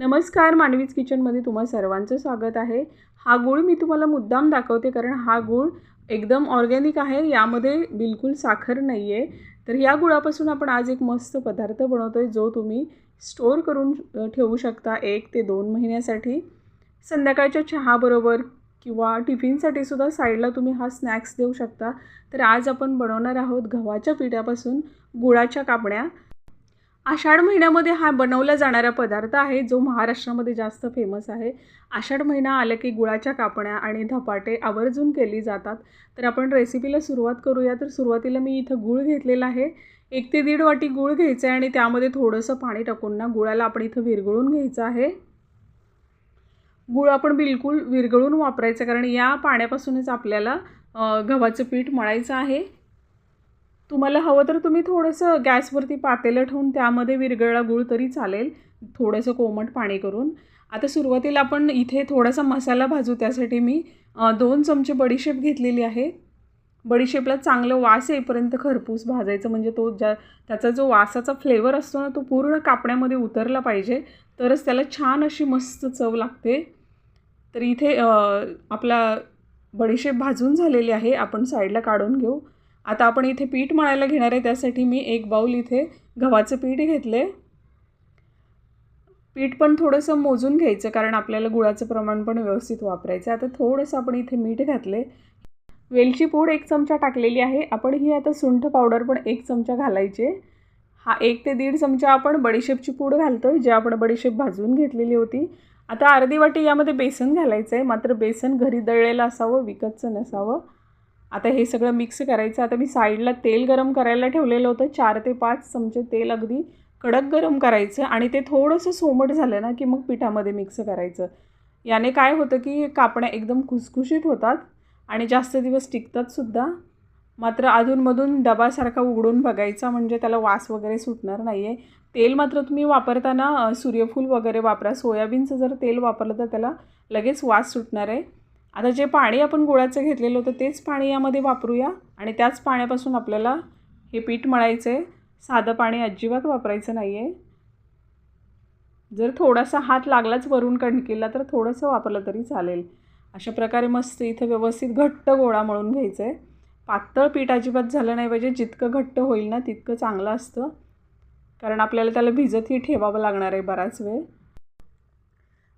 नमस्कार मानवीच किचनमध्ये तुम्हा सर्वांचं स्वागत आहे. हा गूळ मी तुम्हाला मुद्दाम दाखवते कारण हा गूळ एकदम ऑर्गॅनिक आहे यामध्ये बिलकुल साखर नाही आहे तर या गुळापासून आपण आज एक मस्त पदार्थ बनवतो आहे जो तुम्ही स्टोअर करून ठेवू शकता एक ते दोन महिन्यासाठी. संध्याकाळच्या चहाबरोबर किंवा टिफिनसाठी सुद्धा साईडला तुम्ही हा स्नॅक्स देऊ शकता. तर आज आपण बनवणार आहोत गव्हाच्या पिठापासून गुळाच्या कापण्या. आषाढ महिन्यामध्ये हा बनवला जाणारा पदार्थ आहे जो महाराष्ट्रामध्ये जास्त फेमस आहे. आषाढ महिना आला की गुळाच्या कापण्या आणि धपाटे आवर्जून केली जातात. तर आपण रेसिपीला सुरुवात करूया. तर सुरुवातीला मी इथं गूळ घेतलेला आहे. एक ते दीड वाटी गूळ घ्यायचं आहे आणि त्यामध्ये थोडंसं पाणी टाकून ना गुळाला आपण इथं विरघळून घ्यायचं आहे. गूळ आपण बिलकुल विरघळून वापरायचं कारण या पाण्यापासूनच आपल्याला गव्हाचं पीठ मळायचं आहे. तुम्हाला हवं तर तुम्ही थोडंसं गॅसवरती पातेलं ठेवून त्यामध्ये विरगळला गूळ तरी चालेल. थोडंसं कोमट पाणी करून. आता सुरुवातीला आपण इथे थोडासा मसाला भाजू. त्यासाठी मी दोन चमचे बडीशेप घेतलेली आहे. बडीशेपला चांगलं वास येईपर्यंत खरपूस भाजायचं. म्हणजे तो ज्या त्याचा जो वासाचा फ्लेवर असतो ना तो पूर्ण कापण्यामध्ये उतरला पाहिजे. तरच त्याला छान अशी मस्त चव लागते. तर इथे आपला बडीशेप भाजून झालेली आहे. आपण साईडला काढून घेऊ. आता आपण इथे पीठ मळायला घेणार आहे त्यासाठी मी एक बाऊल इथे गव्हाचं पीठ घेतले पीठ पण थोडंसं मोजून घ्यायचं कारण आपल्याला गुळाचं प्रमाण पण व्यवस्थित वापरायचं आहे. आता थोडंसं आपण इथे मीठ घातले वेलची पूड एक चमचा टाकलेली आहे. आपण ही आता सुंठ पावडर पण एक चमचा घालायचे. हा एक ते दीड चमचा आपण बडीशेपची पूड घालतो जे आपण बडीशेप भाजून घेतलेली होती. आता अर्धी वाटी यामध्ये बेसन घालायचं आहे मात्र बेसन घरी दळलेलं असावं विकतचं नसावं. आता हे सगळं मिक्स करायचं. आता मी साईडला तेल गरम करायला ठेवलेलं होतं. चार ते पाच चमचे तेल अगदी कडक गरम करायचं आणि ते थोडंसं सोमट झालं ना की मग पिठामध्ये मिक्स करायचं. याने काय होतं की कापण्या एकदम खुसखुशीत होतात आणि जास्त दिवस टिकतातसुद्धा मात्र अधूनमधून डबासारखा उघडून बघायचा म्हणजे त्याला वास वगैरे सुटणार नाही आहे तेल मात्र तुम्ही वापरताना सूर्यफूल वगैरे वापरा. सोयाबीनचं जर तेल वापरलं तर त्याला लगेच वास सुटणार आहे. आता जे पाणी आपण गुळाचं घेतलेलं होतं तेच पाणी यामध्ये वापरूया. आणि त्याच पाण्यापासून आपल्याला हे पीठ मळायचं आहे साधं पाणी अजिबात वापरायचं नाही आहे जर थोडासा हात लागलाच वरून कणकीला तर थोडंसं वापरलं तरी चालेल. अशा प्रकारे मस्त इथं व्यवस्थित घट्ट गोळा मळून घ्यायचं आहे पातळ पीठ अजिबात झालं नाही पाहिजे. जितकं घट्ट होईल ना तितकं चांगलं असतं. कारण आपल्याला त्याला भिजतही ठेवावं लागणार आहे बराच वेळ.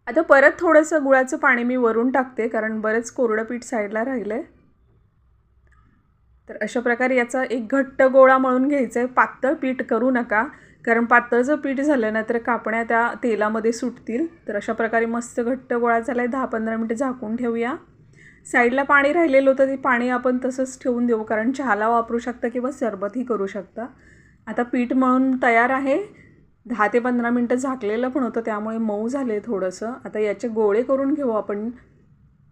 आता परत थोडंसं गुळाचं पाणी मी वरून टाकते कारण बरंच कोरडं पीठ साईडला राहिलं आहे तर अशा प्रकारे याचा एक घट्ट गोळा मळून घ्यायचा आहे पातळ पीठ करू नका कारण पातळ जर पीठ झालं ना तर कापण्या त्या तेलामध्ये सुटतील. तर अशा प्रकारे मस्त घट्ट गोळा झाला आहे दहा पंधरा मिनटं झाकून ठेवूया. साईडला पाणी राहिलेलं होतं ते पाणी आपण तसंच ठेवून देऊ कारण चहाला वापरू शकता किंवा सरबतही करू शकता. आता पीठ मळून तयार आहे. दहा ते पंधरा मिनटं झाकलेलं पण होतं त्यामुळे मऊ झाले थोडंसं. आता याचे गोळे करून घेऊ आपण.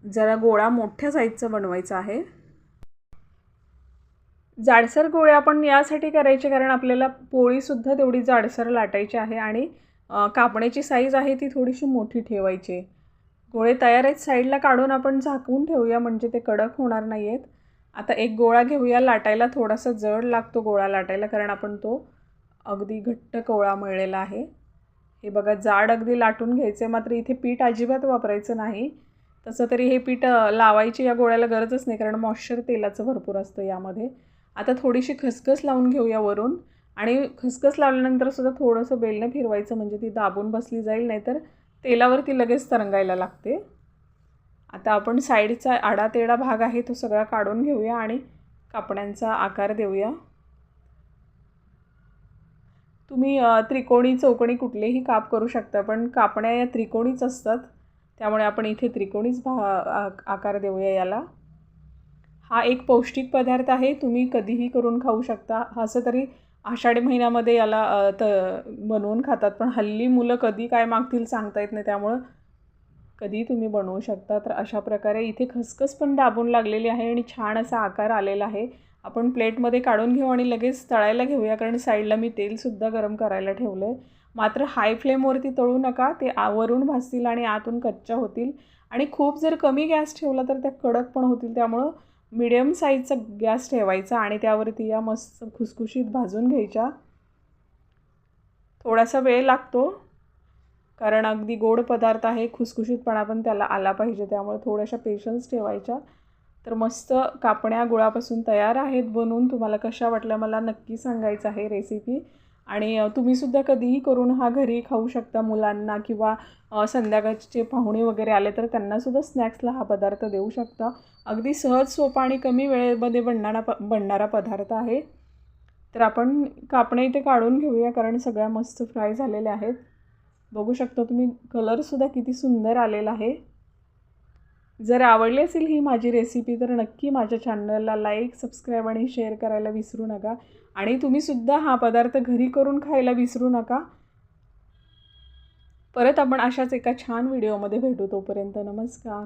जरा गोळा मोठ्या साईजचा बनवायचा आहे. जाडसर गोळे आपण यासाठी करायचे कारण आपल्याला पोळीसुद्धा तेवढी जाडसर लाटायची आहे आणि कापण्याची साईज आहे ती थोडीशी मोठी ठेवायची. गोळे तयार आहेत साईडला काढून आपण झाकून ठेवूया म्हणजे ते कडक होणार नाही आहेत आता एक गोळा घेऊया लाटायला थोडासा जड लागतो गोळा लाटायला कारण आपण तो अगदी घट्ट कोवळा मळलेला आहे. हे बघा जाड अगदी लाटून घ्यायचे मात्र इथे पीठ अजिबात वापरायचं नाही. तसं तरी हे पीठ लावायची या गोळ्याला गरजच नाही कारण मॉइश्चर तेलाचं भरपूर असतं यामध्ये. आता थोडीशी खसखस लावून घेऊया वरून. आणि खसखस लावल्यानंतर सुद्धा थोडंसं बेलनं फिरवायचं म्हणजे ती दाबून बसली जाईल नाहीतर तेलावरती लगेच तरंगायला लागते. आता आपण साईडचा आडातेडा भाग आहे तो सगळा काढून घेऊया आणि कापण्यांचा आकार देऊया. तुम्ही त्रिकोणी चौकोणी कुठलेही काप करू शकता पण कापण्या या त्रिकोणीच असतात. त्यामुळे आपण इथे त्रिकोणीच भा आ- आकार देऊया याला. हा एक पौष्टिक पदार्थ आहे तुम्ही कधीही करून खाऊ शकता. असं तरी आषाढी महिन्यामध्ये याला त बनवून खातात पण हल्ली मुलं कधी काय मागतील सांगता येत नाही. त्यामुळं कधी तुम्ही बनवू शकता. तर अशा प्रकारे इथे खसखस पण दाबून लागलेली आहे आणि छान असा आकार आलेला आहे. आपण प्लेटमध्ये काढून घेऊ आणि लगेच तळायला घेऊया कारण साईडला मी तेलसुद्धा गरम करायला ठेवलं आहे मात्र हाय फ्लेमवरती तळू नका ते आवरून भाजतील आणि आतून कच्च्या होतील. आणि खूप जर कमी गॅस ठेवला तर त्या कडक पण होतील त्यामुळं मिडियम साईजचा गॅस ठेवायचा आणि त्यावरती या मस्त खुसखुशीत भाजून घ्यायच्या. थोडासा वेळ लागतो. कारण अगदी गोड पदार्थ आहे खुसखुशीतपणा पण त्याला आला पाहिजे त्यामुळे थोड्याशा पेशन्स ठेवायच्या. तर मस्त कापण्या गुळापासून तयार आहेत बनवून तुम्हाला कशा वाटल्या मला नक्की सांगायचं आहे रेसिपी आणि तुम्हीसुद्धा कधीही करून हा घरी खाऊ शकता मुलांना किंवा संध्याकाळचे पाहुणे वगैरे आले तर त्यांनासुद्धा स्नॅक्सला हा पदार्थ देऊ शकता. अगदी सहज सोपा आणि कमी वेळेमध्ये बनणारा प बनणारा पदार्थ आहे. तर आपण कापणे इथे काढून घेऊया कारण सगळ्या मस्त फ्राय झालेल्या आहेत. बघू शकता तुम्ही कलरसुद्धा किती सुंदर आलेला आहे. जर आवडली असेल ही माझी रेसिपी तर नक्की माझ्या चॅनलला लाईक सबस्क्राईब आणि शेअर करायला विसरू नका. आणि तुम्हीसुद्धा हा पदार्थ घरी करून खायला विसरू नका. परत आपण अशाच एका छान व्हिडिओमध्ये भेटू तोपर्यंत नमस्कार.